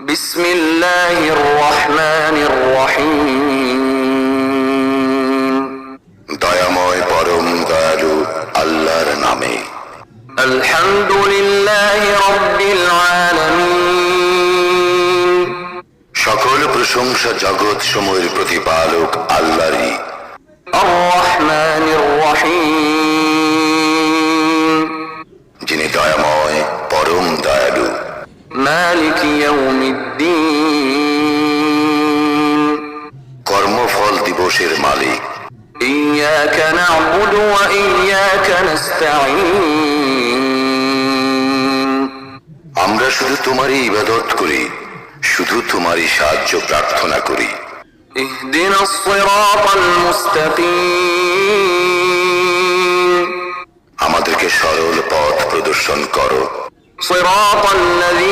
بسم الله الرحمن الرحيم দয়াময় পরম দয়ালু আল্লাহর নামে الحمد لله رب العالمين সকল প্রশংসা জগৎ সময়ের প্রতিপালক আল্লাহরই الرحمن الرحيم مالك يوم الدين কর্মফল দিবসের মালিক إياك نعبد وإياك نستعين আমরা শুধু তোমারই ইবাদত করি শুধু তোমারই সাহায্য প্রার্থনা করি اهدنا الصراط المستقيم আমাদেরকে সরল পথ প্রদর্শন করো صراط الذين